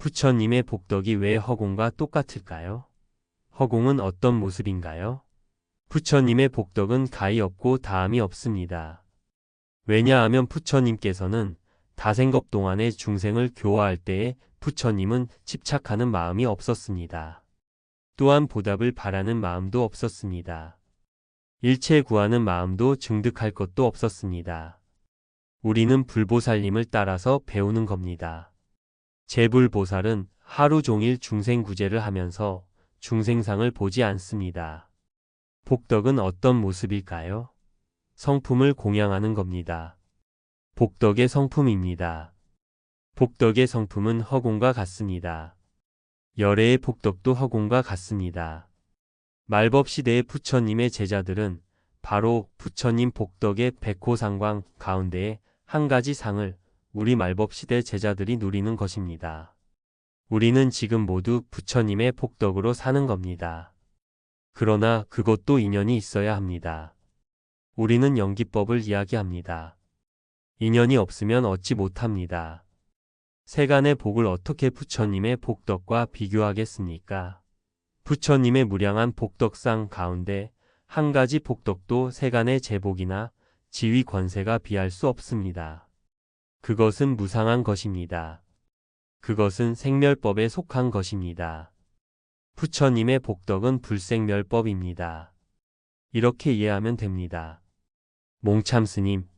부처님의 복덕이 왜 허공과 똑같을까요? 허공은 어떤 모습인가요? 부처님의 복덕은 가히 없고 다함이 없습니다. 왜냐하면 부처님께서는 다생겁 동안의 중생을 교화할 때에 부처님은 집착하는 마음이 없었습니다. 또한 보답을 바라는 마음도 없었습니다. 일체 구하는 마음도 증득할 것도 없었습니다. 우리는 불보살님을 따라서 배우는 겁니다. 제불보살은 하루 종일 중생구제를 하면서 중생상을 보지 않습니다. 복덕은 어떤 모습일까요? 성품을 공양하는 겁니다. 복덕의 성품입니다. 복덕의 성품은 허공과 같습니다. 열애의 복덕도 허공과 같습니다. 말법 시대의 부처님의 제자들은 바로 부처님 복덕의 백호상광 가운데에 한 가지 상을 우리 말법 시대 제자들이 누리는 것입니다. 우리는 지금 모두 부처님의 복덕으로 사는 겁니다. 그러나 그것도 인연이 있어야 합니다. 우리는 연기법을 이야기합니다. 인연이 없으면 얻지 못합니다. 세간의 복을 어떻게 부처님의 복덕과 비교하겠습니까? 부처님의 무량한 복덕상 가운데 한 가지 복덕도 세간의 제복이나 지위 권세가 비할 수 없습니다. 그것은 무상한 것입니다. 그것은 생멸법에 속한 것입니다. 부처님의 복덕은 불생멸법입니다. 이렇게 이해하면 됩니다. 몽참스님,